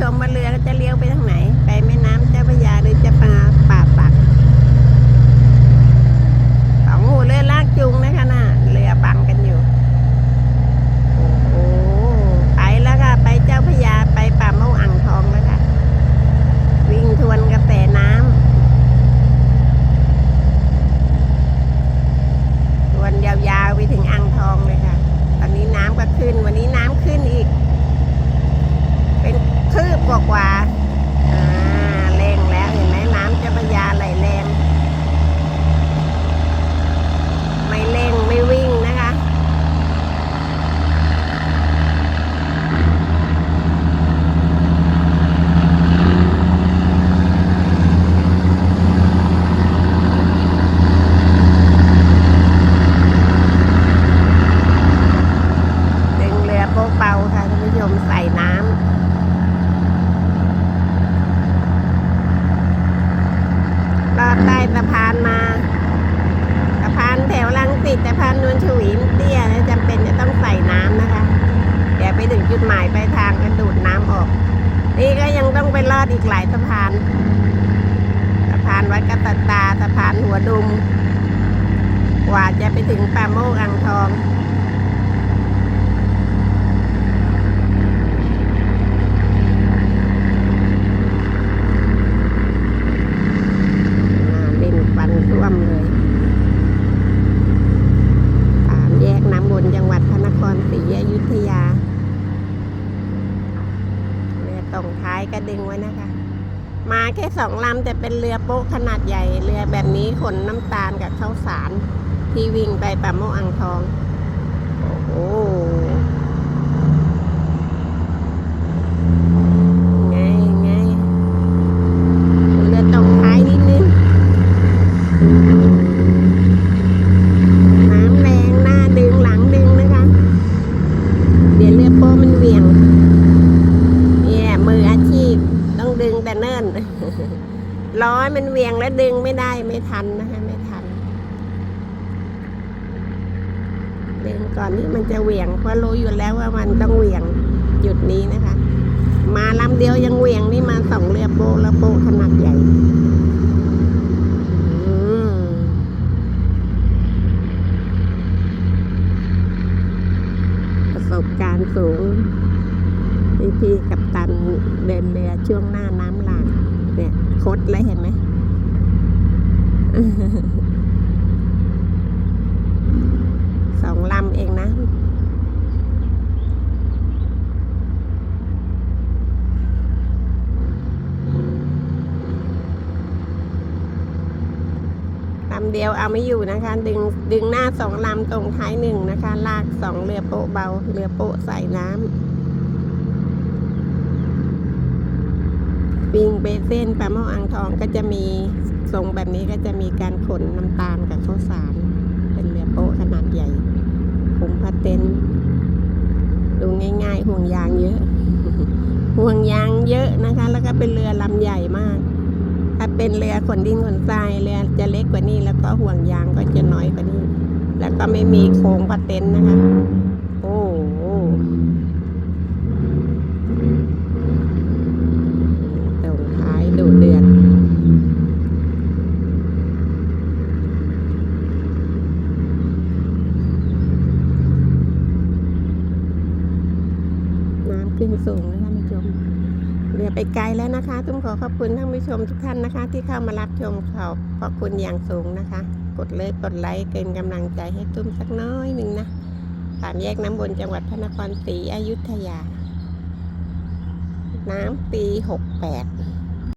ชมว่าเรือจะเลี้ยวไปทางไหน ไปแม่น้ำเจ้าพระยาหรือจะมาป่าปักสองหูเรือลากจูงนะคะน่ะเรือบังกันอยู่ โอ้โหไปแล้วค่ะ ไปเจ้าพระยาไปป่าเมาอ่างทองแล้วค่ะ วิ่งทวนกระแสน้ำทวนยาวๆไปถึงอ่างทองเลยค่ะ ตอนนี้น้ำก็ขึ้นวันอีก เป็น คืบกว่าๆอ่าแรงแล้วเห็นไหมน้ำเจ้าพระยาไหลแรง ไม่เร่งไม่วิ่งนะคะ ดึงเรือโป๊ะเปาค่ะท่านผู้ชมใส่น้ำลอดใต้สะพานมาสะพานแถวลังสิตสะพานนวลชวีมนเตี้ยนะจำเป็นจะต้องใส่น้ำนะคะ เดี๋ยวไปถึง จุดหมายปลายทางก็ดูดน้ำออก นี่ก็ยังต้องไปลอดอีกหลายสะพาน สะพานวัดกระตตาสะพานหัวดุม กว่าจะไปถึงป่าโมกอังทอง น้ำดินปันท่วมเลยสามแยกน้ำบนจังหวัดพระนครศรีอยุธยา ส่งท้ายกระดึงไว้นะคะ มาแค่สองลำแต่เป็นเรือโป๊ะขนาดใหญ่ เรือแบบนี้ขนน้ำตาลกับข้าวสาร ที่วิ่งไปป่าโมกอ่างทอง โอ้โห ไงไงเรือตรงท้ายนิดนึง น้ำแรงหน้าดึงหลังดึงนะคะ เดี๋ยวเรือโป้มันเหวี่ยงเนี่ยมืออาชีพต้องดึงแต่เนิ่น ร้อยมันเวียงแล้วดึงไม่ได้ไม่ทันนะคะไม่ทัน ดึงก่อนที่มันจะเวียงเพราะรู้อยู่แล้วว่ามันต้องเวียงจุดนี้นะคะ มาลำเดียวยังเวียงนี่มาสองเรือโป้แล้วโป้ขนาดใหญ่ประสบการณ์สูงพี่พี่ๆกับตันเดินเรือช่วงหน้าน้ำหลาก เนี่ยคดเลยเห็นไหมสองลำเองนะลำเดียวเอาไม่อยู่นะคะ ดึงดึงหน้าสองลำตรงท้ายหนึ่งนะคะ ลากสองเรือโปะเบา เรือโปะใส่น้ำ วิ่งไปเส้นปลาหม้ออ่างทองก็จะมีทรงแบบนี้ก็จะมีการขนน้ำตาลกับข้าวสาร เป็นเรือโป๊ะขนาดใหญ่คุมพาเต็นดูง่ายๆ ห่วงยางเยอะ ห่วงยางเยอะนะคะ แล้วก็เป็นเรือลำใหญ่มาก ถ้าเป็นเรือขนดินขนทรายเรือจะเล็กกว่านี้ แล้วก็ห่วงยางก็จะน้อยกว่านี้ แล้วก็ไม่มีโครงพาเต็นนะคะ โอ้โหตรงท้ายดูเดือด ผู้สูงและท่านผู้ชมเรือไปไกลแล้วนะคะตุ้มขอขอบคุณท่านผู้ชมทุกท่านนะคะ ที่เข้ามารับชมขอบพระคุณอย่างสูงนะคะ กดเลยกดไลค์เป็นกำลังใจให้ตุ้มสักน้อยหนึ่งนะสามแยกน้ำบนจังหวัดพระนครศรีอยุธยา น้ำปีหกแปด